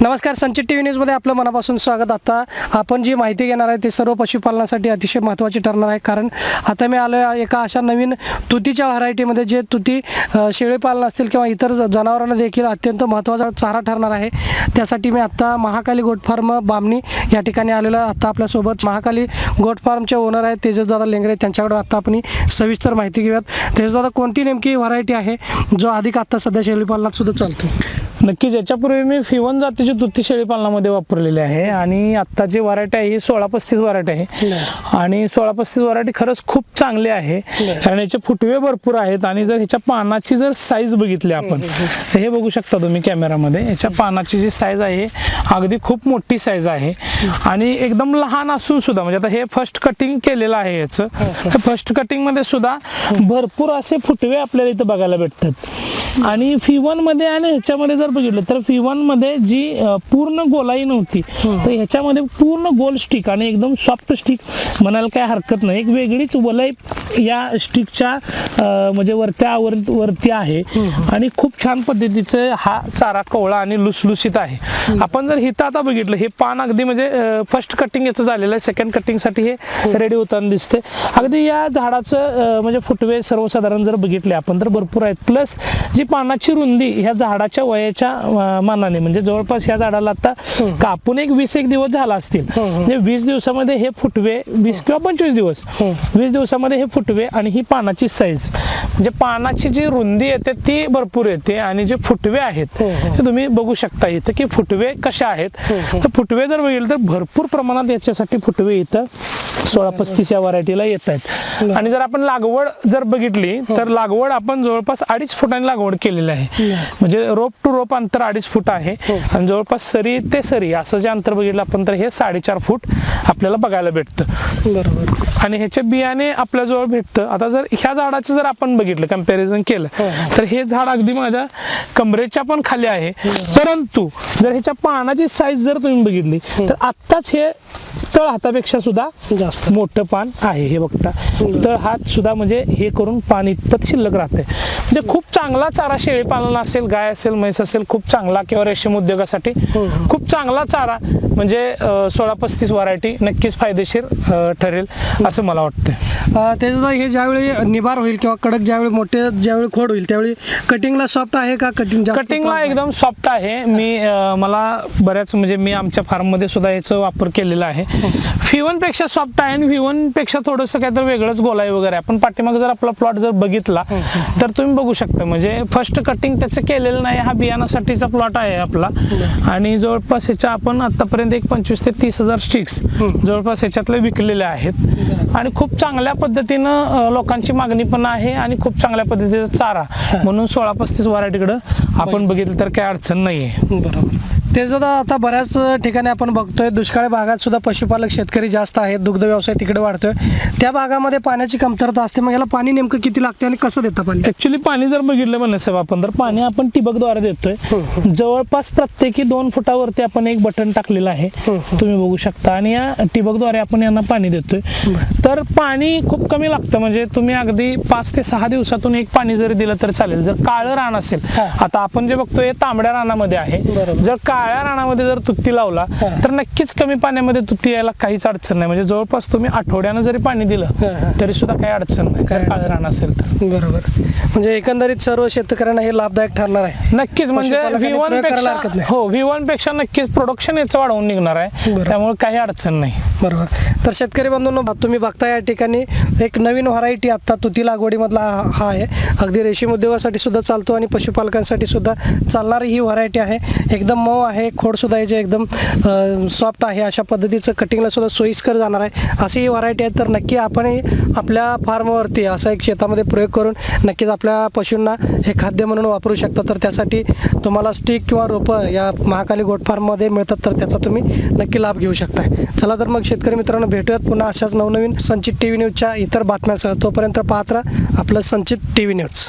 नमस्कार संचित T V न्यूजमध्ये आपलं मनापासून स्वागत. आता आपण जी माहिती घेणार आहे ते सर्व पशुपालनासाठी अतिशय महत्त्वाची ठरणार आहे. कारण आता मी आलो आहे एका अशा नवीन तुतीच्या व्हरायटीमध्ये जे तुती शेळीपालन असतील किंवा इतर ज- जनावरांना देखील अत्यंत महत्त्वाचा चारा ठरणार आहे. त्यासाठी मी आत्ता महाकाली गोट फार्म बामणी या ठिकाणी आलेलो आहे. आता आपल्यासोबत महाकाली गोट फार्मचे ओनर आहेत तेजसदादा लेंगरे. त्यांच्याकडे आता आपण सविस्तर माहिती घेऊयात. तेजसदादा कोणती नेमकी व्हरायटी आहे जो अधिक आत्ता सध्या शेळीपालनात सुद्धा चालतो? नक्कीच. याच्यापूर्वी मी फिवन जातीची तुती शेळी पालनामध्ये वापरलेली आहे आणि आता जी व्हरायटी आहे ही सोळा पस्तीस व्हरायटी आहे. आणि सोळा पस्तीस व्हरायटी खरंच खूप चांगली आहे. कारण याचे फुटवे भरपूर आहेत आणि जर ह्याच्या पानाची जर साईज बघितली आपण तर हे बघू शकता तुम्ही कॅमेरामध्ये याच्या पानाची जी साईज आहे अगदी खूप मोठी साईज आहे. आणि एकदम लहान असून सुद्धा म्हणजे आता हे फर्स्ट कटिंग केलेलं आहे याचं. तर फर्स्ट कटिंगमध्ये सुद्धा भरपूर असे फुटवे आपल्याला इथं बघायला भेटतात. आणि फिवनमध्ये आणि ह्याच्यामध्ये जर बघितलं तर फिवनमध्ये जी पूर्ण गोलाई नव्हती तर ह्याच्यामध्ये पूर्ण गोल स्टिक आणि एकदम सॉफ्ट स्टिक म्हणायला काय हरकत नाही. एक वेगळीच वलय या स्टिकच्या म्हणजे वरत्या वर वरती आहे. आणि खूप छान पद्धतीचं हा चारा कवळा आणि लुसलुसीत आहे. आपण जर हिथं आता बघितलं हे पान अगदी म्हणजे फर्स्ट कटिंग याचं झालेलं आहे. सेकंड कटिंगसाठी हे रेडी होताना दिसते अगदी या झाडाचं म्हणजे फुटवे सर्वसाधारण जर बघितले आपण तर भरपूर आहेत. प्लस जी पानाची रुंदी ह्या झाडाच्या वयाच्या मानाने म्हणजे जवळपास ह्या झाडाला आता कापून एक वीस एक दिवस झाला असतील. म्हणजे वीस दिवसामध्ये हे फुटवे वीस किंवा पंचवीस दिवस. वीस दिवसामध्ये हे फुटवे आणि ही पानाची साईज म्हणजे पानाची जी रुंदी येते ती भरपूर येते आणि जे फुटवे आहेत. ते तुम्ही बघू शकता इथं की फुटवे कसे आहेत. तर फुटवे जर बघितले तर भरपूर प्रमाणात याच्यासाठी फुटवे इथं सोळा पस्तीस या व्हरायटीला येत आहेत आणि जर आपण लागवड जर बघितली तर लागवड आपण जवळपास अडीच फुटांनी लागवड केलेली आहे. म्हणजे रोप टू रोप अंतर अडीच फूट आहे. हो. आणि जवळपास सरी ते सरी असं जे अंतर बघितलं आपण तर हे साडेचार फूट आपल्याला बघायला भेटतं. बरोबर. आणि ह्याचे बियाणे आपल्या जवळ भेटतं. आता जर ह्या झाडाचं जर आपण बघितलं कंपॅरिझन केलं हो, हो. तर हे झाड अगदी माझ्या कमरेच्या पण खाली आहे. परंतु जर ह्याच्या पानाची साईज जर तुम्ही बघितली तर आत्ताच हे तळ हातापेक्षा सुद्धा जास्त. मोठं पान आहे हे बघता. तळ हात सुद्धा म्हणजे हे करून पान इतपत शिल्लक राहते म्हणजे खूप चांगला चारा शेळी पालन असेल गाय असेल म्हैस असेल खूप चांगला किंवा रेशीम उद्योगासाठी हो, हो. खूप चांगला चारा म्हणजे सोळा पस्तीस व्हरायटी नक्कीच फायदेशीर ठरेल असं मला वाटतं त्याच्यात हे ज्यावेळी निभार होईल किंवा कडक ज्यावेळी मोठे ज्यावेळी खोड होईल त्यावेळी कटिंगला सॉफ्ट आहे का कटिंग कटिंगला एकदम सॉफ्ट आहे. मी मला बऱ्याच म्हणजे मी आमच्या फार्ममध्ये सुद्धा याचा वापर केलेला आहे. फिवनपेक्षा सॉफ्ट आहे आणि फिवनपेक्षा थोडस काहीतरी वेगळंच गोलाई वगैरे आहे. पण पाठीमागे जर आपला प्लॉट जर बघितला तर तुम्ही बघू शकता. म्हणजे फर्स्ट कटिंग त्याचं केलेलं नाही. हा बियाणासाठीचा प्लॉट आहे आपला. आणि जवळपास ह्याच्या आपण आतापर्यंत एक पंचवीस ते तीस हजार स्टिक्स. जवळपास ह्याच्यातले विकलेले आहेत. आणि खूप चांगल्या पद्धतीनं लोकांची मागणी पण आहे आणि खूप चांगल्या पद्धतीचा चारा. म्हणून सोळा पस्तीस व्हरायटीकडे आपण बघितलं तर काही अडचण नाहीये. बरोबर. तेच दादा आता बऱ्याच ठिकाणी आपण बघतोय दुष्काळी भागात सुद्धा पशुपालक शेतकरी जास्त आहेत दुग्ध व्यवसाय तिकडे वाढतोय. त्या भागामध्ये पाण्याची कमतरता असते मग याला पाणी नेमकं किती लागते आणि कसं देतं पाणी? ऍक्च्युली पाणी जर बघितलं म्हणलं साहेब आपण तर पाणी आपण ठिबकद्वारे देतोय. हम्म. जवळपास प्रत्येकी दोन फुटावरती आपण एक बटन टाकलेलं आहे. हम्म. तुम्ही बघू शकता. आणि या ठिबकद्वारे आपण यांना पाणी देतोय. तर पाणी खूप कमी लागतं. म्हणजे तुम्ही अगदी पाच ते सहा दिवसातून एक पाणी जरी दिलं तर चालेल. जर काळं रान असेल. आता आपण जे बघतोय हे तांबड्या रानामध्ये आहे. जर काळ्या रानामध्ये जर तुत्ती लावला. तर नक्कीच कमी पाण्यामध्ये तुत्ती यायला काहीच अडचण नाही. म्हणजे जवळपास तुम्ही आठवड्यानं जरी पाणी. दिलं तरी सुद्धा काही अडचण नाही. काळं रान असेल तर. बरोबर. म्हणजे एकंदरीत सर्व शेतकऱ्यांना हे लाभदायक ठरणार आहे. नक्कीच. म्हणजे व्ही वनपेक्षा. हो व्ही वनपेक्षा नक्कीच प्रोडक्शन याचं वाढवून निघणार आहे. त्यामुळे काही अडचण नाही. बरोबर. तर शेतकरी बंधूंनो तुम्ही बघता या ठिकाणी एक नवीन व्हरायटी आत्ता तुती लागवडीमधला हा आहे. अगदी रेशीम उद्योगासाठी सुद्धा चालतो आणि पशुपालकांसाठी सुद्धा चालणारी ही व्हरायटी आहे. एकदम मऊ आहे खोडसुद्धा याचे एकदम सॉफ्ट आहे. अशा पद्धतीचं कटिंगला सुद्धा सोयीस्कर जाणार आहे. अशी ही व्हरायटी आहे तर नक्की आपणही आपल्या फार्मवरती असा एक शेतामध्ये प्रयोग करून नक्कीच आपल्या पशूंना हे खाद्य म्हणून वापरू शकता. तर त्यासाठी तुम्हाला स्टिक किंवा रोपं या महाकाली गोट फार्ममध्ये मिळतात तर त्याचा तुम्ही नक्की लाभ घेऊ शकताय. चला तर मग शेतकरी मित्रांनो भेटूयात पुन्हा अशाच नवनवीन संचित टी व्ही न्यूजच्या इतर बातम्यासह तोपर्यंत पाहत राहा आपलं संचित टी व्ही न्यूज.